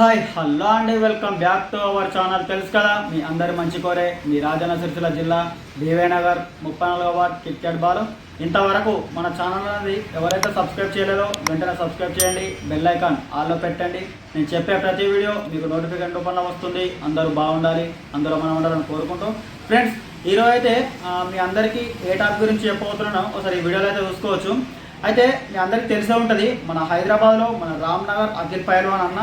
Hi hello అండి welcome back to our channel. తెలుసు కదా మీ అందరి మంచి కోరే మీ రాజన్న సిరిసిల్ల జిల్లా దేవేనగర్ ముప్పై నాలుగు వార్డ్ క్రికెట్ బాల్. ఇంతవరకు మన ఛానల్ అనేది ఎవరైతే సబ్స్క్రైబ్ చేయలేదో వెంటనే సబ్స్క్రైబ్ చేయండి బెల్ ఐకాన్ ఆల్లో పెట్టండి. నేను చెప్పే ప్రతి వీడియో మీకు నోటిఫికేషన్ రూపంలో వస్తుంది అందరూ బాగుండాలి అందరూ మనం ఉండాలని కోరుకుంటూ. ఫ్రెండ్స్ ఈరోజు అయితే మీ అందరికీ ఏ టాపిక్ గురించి చెప్పబోతున్నానో ఒకసారి ఈ వీడియోలో అయితే చూసుకోవచ్చు. అయితే మీ అందరికీ తెలిసే ఉంటుంది మన హైదరాబాద్లో మన రామ్నగర్ అఖిల్ పైల్వాన్ అన్న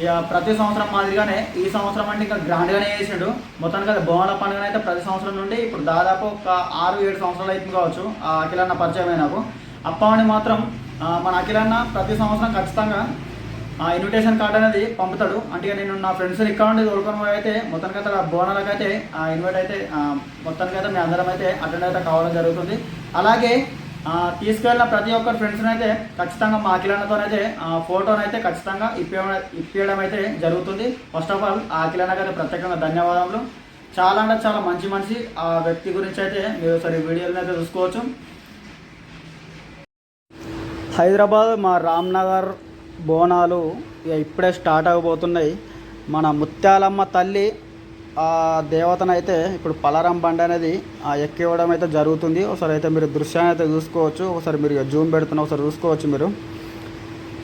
ఇక ప్రతి సంవత్సరం మాదిరిగానే ఈ సంవత్సరం అంటే ఇంకా గ్రాండ్గానే చేసాడు. మొత్తానికి అది బోనాల పండుగ అయితే ప్రతి సంవత్సరం నుండి ఇప్పుడు దాదాపు ఒక ఆరు ఏడు సంవత్సరాలు అయితే కావచ్చు ఆ అఖిలన్న పరిచయం నాకు. అప్పవాణి మాత్రం మన అఖిలన్న ప్రతి సంవత్సరం ఖచ్చితంగా ఆ ఇన్విటేషన్ కార్డ్ అనేది పంపుతాడు. అంటే నేను నా ఫ్రెండ్స్ ఇక్కడ నుండి తోడుకొని అయితే మొత్తానికి అయితే ఆ బోనాలకు అయితే ఆ ఇన్వైట్ అయితే మొత్తానికి అయితే మీ అందరం అయితే అటెండ్ అయితే కావడం జరుగుతుంది. అలాగే తీసుకెళ్ళిన ప్రతి ఒక్కరి ఫ్రెండ్స్ని అయితే ఖచ్చితంగా మా అఖిలన్నతోనైతే ఆ ఫోటోనైతే ఖచ్చితంగా ఇప్పించడం ఇప్పించడం అయితే జరుగుతుంది. ఫస్ట్ ఆఫ్ ఆల్ ఆ అఖిలన్న ప్రత్యేకంగా ధన్యవాదములు. చాలా అంటే చాలా మంచి మనిషి. ఆ వ్యక్తి గురించి అయితే మీరు సరే వీడియోలను అయితే చూసుకోవచ్చు. హైదరాబాద్ మా రామ్నగర్ బోనాలు ఇక ఇప్పుడే స్టార్ట్ అవ్వబోతున్నాయి. మన ముత్యాలమ్మ తల్లి ఆ దేవతనైతే ఇప్పుడు పలారం బండి అనేది ఎక్కివ్వడం అయితే జరుగుతుంది. ఒకసారి అయితే మీరు దృశ్యాన్ని అయితే చూసుకోవచ్చు. ఒకసారి మీరు జూమ్ పెడుతున్న ఒకసారి చూసుకోవచ్చు మీరు.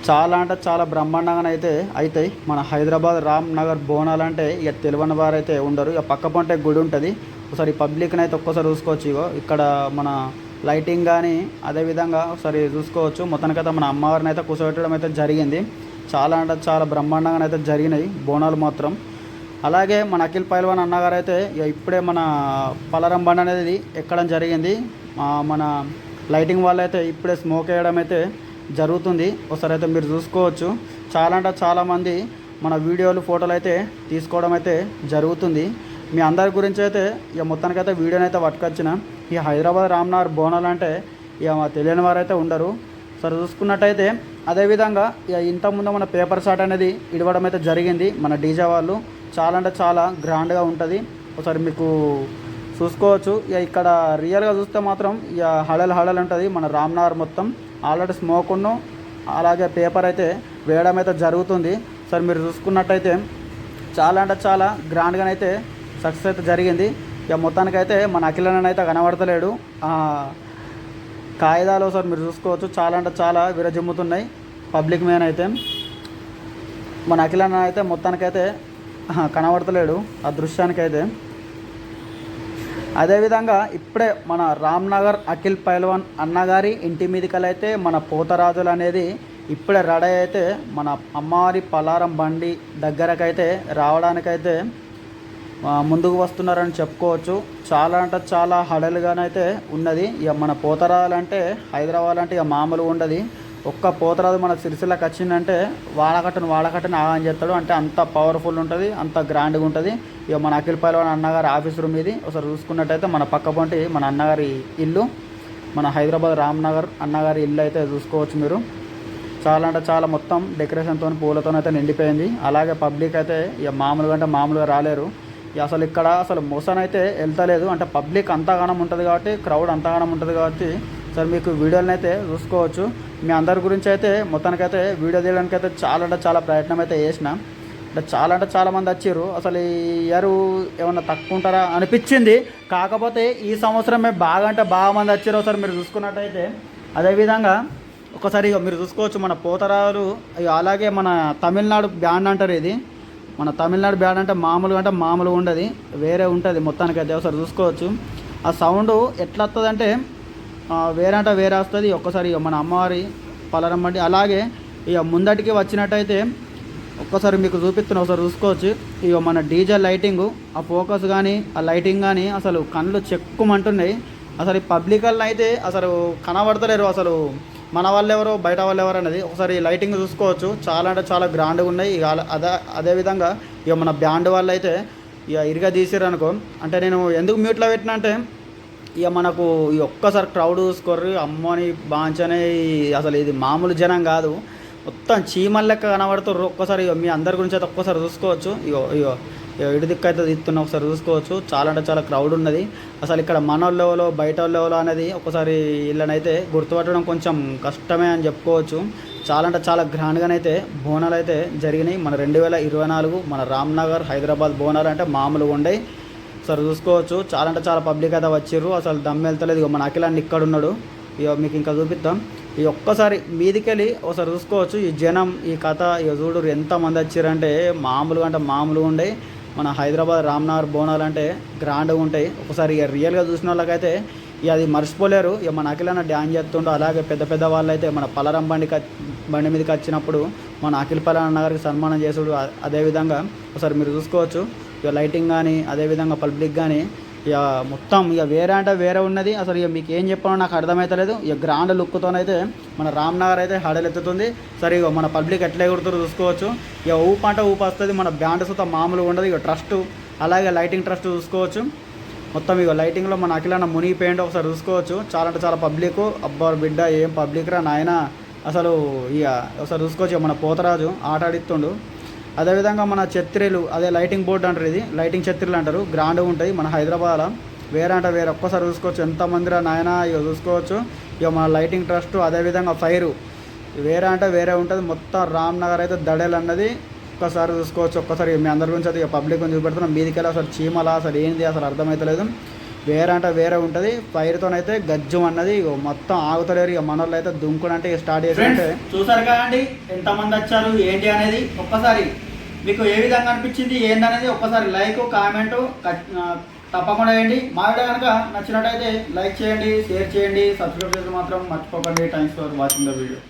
చాలా అంటే చాలా బ్రహ్మాండంగా అయితే అవుతాయి మన హైదరాబాద్ రామ్ నగర్ బోనాలు అంటే ఇక తెలియని వారు అయితే ఉండరు. ఇక పక్క పంటే గుడి ఉంటుంది. ఒకసారి పబ్లిక్ని అయితే ఒక్కసారి చూసుకోవచ్చు ఇగో. ఇక్కడ మన లైటింగ్ కానీ అదేవిధంగా ఒకసారి చూసుకోవచ్చు. మొత్తానికైతే మన అమ్మవారిని అయితే కూర్చోబెట్టడం అయితే జరిగింది. చాలా అంటే చాలా బ్రహ్మాండంగా అయితే జరిగినాయి బోనాలు మాత్రం. అలాగే మన అఖిల్ పైల్వాన్ అన్నగారు అయితే ఇక ఇప్పుడే మన పలరం బండ్ అనేది ఎక్కడం జరిగింది. మన లైటింగ్ వాళ్ళు అయితే ఇప్పుడే స్మోక్ వేయడం అయితే జరుగుతుంది. ఒకసారి అయితే మీరు చూసుకోవచ్చు. చాలా అంటే చాలామంది మన వీడియోలు ఫోటోలు అయితే తీసుకోవడం అయితే జరుగుతుంది. మీ అందరి గురించి అయితే ఇక మొత్తానికైతే వీడియోని అయితే పట్టుకొచ్చిన. ఈ హైదరాబాద్ రామ్నగర్ బోనాలు అంటే ఇక మా తెలియని వారైతే ఉండరు. సరే చూసుకున్నట్టయితే అదేవిధంగా ఇక ఇంతకుముందు మన పేపర్ షాట్ అనేది ఇడవడం అయితే జరిగింది మన డీజే వాళ్ళు. చాలా అంటే చాలా గ్రాండ్గా ఉంటుంది. ఒకసారి మీకు చూసుకోవచ్చు. ఇక ఇక్కడ రియల్గా చూస్తే మాత్రం ఇక హడల్ హడల్ ఉంటుంది. మన రామ్నగర్ మొత్తం ఆల్రెడీ స్మోక్ను అలాగే పేపర్ అయితే వేయడం అయితే జరుగుతుంది. సరే మీరు చూసుకున్నట్టయితే చాలా అంటే చాలా గ్రాండ్గానైతే సక్సెస్ అయితే జరిగింది. ఇక మొత్తానికైతే మన అఖిలన్న అయితే కనబడతలేడు. కాగితాలు సార్ మీరు చూసుకోవచ్చు. చాలా అంటే చాలా విరజిమ్ముతున్నాయి. పబ్లిక్ మ్యాన్ అయితే మన అఖిలన్న అయితే మొత్తానికైతే కనబడతలేడు ఆ దృశ్యానికైతే. అదేవిధంగా ఇప్పుడే మన రామ్నగర్ అఖిల్ పైల్వాన్ అన్నగారి ఇంటి మీదకలైతే మన పోతరాజులు అనేది ఇప్పుడే రెడీ అయితే మన అమ్మవారి పలారం బండి దగ్గరకైతే రావడానికైతే ముందుకు వస్తున్నారని చెప్పుకోవచ్చు. చాలా అంటే చాలా హడలుగానైతే ఉన్నది. ఇక మన పోతరాజులు అంటే హైదరాబాద్ అంటే ఇక మామూలుగా ఉండదు. ఒక్క పోతరాజు మన సిరిసిల్లకి వచ్చిందంటే వాడకట్టను వాడకట్టను ఆగాని చేస్తాడు. అంటే అంత పవర్ఫుల్ ఉంటుంది అంత గ్రాండ్గా ఉంటుంది. ఇక మన అఖిల్ పైలవాన్ అన్నగారి ఆఫీస్ రూమ్ ఇది. ఒకసారి చూసుకున్నట్టయితే మన పక్క పొంటి మన అన్నగారి ఇల్లు మన హైదరాబాద్ రామ్నగర్ అన్నగారి ఇల్లు అయితే చూసుకోవచ్చు మీరు. చాలా అంటే చాలా మొత్తం డెకరేషన్తో పూలతో అయితే నిండిపోయింది. అలాగే పబ్లిక్ అయితే ఇక మామూలుగా అంటే మామూలుగా రాలేరు. ఇక అసలు ఇక్కడ అసలు మోసన్ అయితే వెళ్తలేదు. అంటే పబ్లిక్ అంతగానం ఉంటుంది కాబట్టి క్రౌడ్ అంతగానం ఉంటుంది కాబట్టి సార్ మీకు వీడియోలను అయితే చూసుకోవచ్చు. మీ అందరి గురించి అయితే మొత్తానికైతే వీడియో తీయడానికి అయితే చాలా అంటే చాలా ప్రయత్నం అయితే చేసిన. అంటే చాలా అంటే చాలామంది వచ్చారు. అసలు ఈ ఇయర్ ఏమన్నా తక్కువ ఉంటారా అనిపించింది. కాకపోతే ఈ సంవత్సరమే బాగా అంటే బాగా మంది వచ్చారు ఒకసారి మీరు చూసుకున్నట్టయితే. అదేవిధంగా ఒకసారి ఇగో మీరు చూసుకోవచ్చు మన పోతరాలు అలాగే మన తమిళనాడు బ్యాండ్ అంటారు ఇది. మన తమిళనాడు బ్యాండ్ అంటే మామూలుగా అంటే మామూలుగా ఉండదు. వేరే ఉంటుంది మొత్తానికైతే ఒకసారి చూసుకోవచ్చు. ఆ సౌండ్ ఎట్లా వస్తుందంటే వేరంట వేరే వస్తుంది ఒక్కసారి మన అమ్మవారి పలరమ్మండి అలాగే ఇక ముందటికి వచ్చినట్టయితే ఒక్కసారి మీకు చూపిస్తున్నా ఒకసారి చూసుకోవచ్చు. ఇక మన డీజే లైటింగ్ ఆ ఫోకస్ కానీ ఆ లైటింగ్ కానీ అసలు కళ్ళు చెక్కుమంటున్నాయి. అసలు ఈ పబ్లికల్ని అయితే అసలు కనబడతలేరు. అసలు మన వాళ్ళు ఎవరో బయట వాళ్ళు ఎవరు అనేది ఒకసారి లైటింగ్ చూసుకోవచ్చు. చాలా అంటే చాలా గ్రాండ్గా ఉన్నాయి. ఇక అదే అదేవిధంగా ఇక మన బ్యాండ్ వాళ్ళు అయితే ఇక ఇరిగా తీసారు అనుకో. అంటే నేను ఎందుకు మ్యూట్లో పెట్టినా అంటే ఇక మనకు ఈ ఒక్కసారి క్రౌడ్ చూసుకోర్రి అమ్మని బాంచనే అసలు ఇది మామూలు జనం కాదు. మొత్తం చీమల లెక్క కనబడుతుర్రు. ఒక్కసారి మీ అందరి గురించి అయితే ఒక్కసారి చూసుకోవచ్చు. ఇగో ఇగో ఇగో ఇటు దిక్కు అయితే తీస్తున్నా ఒకసారి చూసుకోవచ్చు. చాలా అంటే చాలా క్రౌడ్ ఉన్నది. అసలు ఇక్కడ మన లెవెలో బయట లెవెలో అనేది ఒకసారి వీళ్ళనైతే గుర్తుపట్టడం కొంచెం కష్టమే అని చెప్పుకోవచ్చు. చాలా అంటే చాలా గ్రాండ్గానైతే బోనాలు అయితే జరిగినాయి. మన రెండు వేల ఇరవై నాలుగు మన రామ్నగర్ హైదరాబాద్ బోనాలు అంటే మామూలుగా ఉండే సరే చూసుకోవచ్చు. చాలా అంటే చాలా పబ్లిక్ అయితే వచ్చిర్రు. అసలు దమ్ వెళ్తలేదు. ఇక మన అఖిలాన్ని ఇక్కడ ఉన్నాడు. ఇక మీకు ఇంకా చూపిద్దాం. ఈ ఒక్కసారి మీదికెళ్ళి ఒకసారి చూసుకోవచ్చు. ఈ జనం ఈ కథ ఇక చూడు ఎంతమంది వచ్చారంటే మామూలుగా అంటే మామూలుగా ఉండే మన హైదరాబాద్ రామ్నగర్ బోనాలు అంటే గ్రాండ్గా ఉంటాయి. ఒకసారి ఇక రియల్గా చూసిన వాళ్ళకైతే ఇక అది మర్చిపోలేరు. ఇక మన అఖిలన్న డ్యాన్స్ చేస్తుండో. అలాగే పెద్ద పెద్ద వాళ్ళు అయితే మన పలరం బండికి బండి మీదకి వచ్చినప్పుడు మన అఖిల్ పలరన్న నగర్కి సన్మానం చేసుడు. అదేవిధంగా ఒకసారి మీరు చూసుకోవచ్చు. ఇక లైటింగ్ కానీ అదేవిధంగా పబ్లిక్ కానీ ఇక మొత్తం ఇక వేరే అంటే వేరే ఉన్నది. అసలు ఇక మీకు ఏం చెప్పాలో నాకు అర్థమవుతలేదు ఇక గ్రాండ్ లుక్తోనైతే మన రామ్నగర్ అయితే హడలెత్తుతుంది సరే ఇక మన పబ్లిక్ ఎట్లా ఎగురుతారో చూసుకోవచ్చు. ఇక ఊపు అంటే ఊపు వస్తుంది. మన బ్యాండ్ సుత మామూలుగా ఉండదు. ఇక ట్రస్ట్ అలాగే లైటింగ్ ట్రస్ట్ చూసుకోవచ్చు. మొత్తం ఇక లైటింగ్లో మన అఖిలన్న మునిగిపోయిండో ఒకసారి చూసుకోవచ్చు. చాలా అంటే చాలా పబ్లిక్ అబ్బా బిడ్డ ఏం పబ్లిక్ రా నాయన. అసలు ఇక ఒకసారి చూసుకోవచ్చు. ఇక మన పోతరాజు ఆట ఆడిస్తుండు. అదేవిధంగా మన ఛత్రీలు అదే లైటింగ్ బోర్డు అంటారు ఇది. లైటింగ్ ఛత్రీలు అంటారు. గ్రాండ్గా ఉంటాయి. మన హైదరాబాద్లో వేరే అంటే వేరే ఒక్కసారి చూసుకోవచ్చు. ఎంతమంది మందిరా నాయన ఇక చూసుకోవచ్చు. ఇక మన లైటింగ్ ట్రస్ట్ అదేవిధంగా ఫైరు వేరే అంటే వేరే ఉంటుంది. మొత్తం రామ్ నగర్ అయితే దడేలు అన్నది ఒక్కసారి చూసుకోవచ్చు. ఒక్కసారి మీ అందరి గురించి అయితే ఇక పబ్లిక్ గురించి చూపెడుతున్నాం. మీదికెళ్ళి అసలు చీమలా అసలు ఏంది? అసలు అర్థమవుతలేదు వేరే అంటే వేరే ఉంటుంది. ఫైర్తోనైతే గజ్జం అన్నది మొత్తం ఆగుతలేరు ఇక మనోళ్ళు అయితే దుంకుడు అంటే స్టార్ట్ చేసి చూసారు కదండి ఎంతమంది వచ్చారు ఏంటి అనేది ఒక్కసారి మీకు ఏ విధంగా అనిపించింది ఏందనేది ఒక్కసారి లైక్ కామెంట్ తప్పకుండా వేయండి మా వీడియో కనుక నచ్చినట్టయితే లైక్ చేయండి షేర్ చేయండి సబ్స్క్రైబ్ చేసి మాత్రం మర్చిపోకండి. Thanks for watching the video.